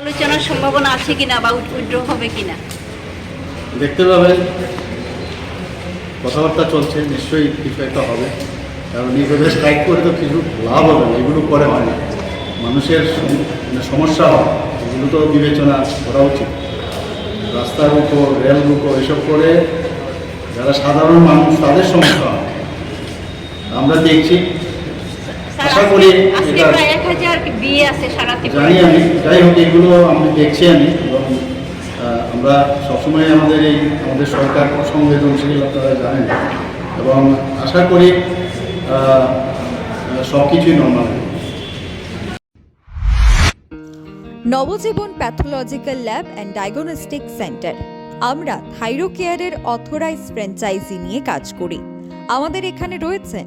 আলোচনার সম্ভাবনা আছে কিনা বা উইথড্র হবে কিনা? দেখতে পাবেন, কথাবার্তা চলছে, নিশ্চয়ই কিছু একটা হবে। কারণ এইভাবে স্ট্রাইক করে তো কিছু লাভ হবে না, এগুলো করে হয় না। মানুষের মানে সমস্যা হয় এগুলো তো বিবেচনা করা উচিত। রাস্তার উপর রেল উপর, এসব করে যারা সাধারণ মানুষ, তাদের সমস্যা আমরা দেখছি আশা করি আজকে প্রায় এক হাজার বিয়ে আছে সারা জানি আমি যাই হোক এগুলো আমি দেখছি আমি এবং আমরা সবসময় আমাদের এই আমাদের সরকার সংবেদনশীল আপনারা জানেন। এবং আশা করি সব কিছুই normal Nabajiban pathological lab and diagnostic centre. আমরা থাইরো কেয়ারের অথরাইজ ফ্র্যাঞ্চাইজি নিয়ে কাজ করি। আমাদের এখানে রয়েছেন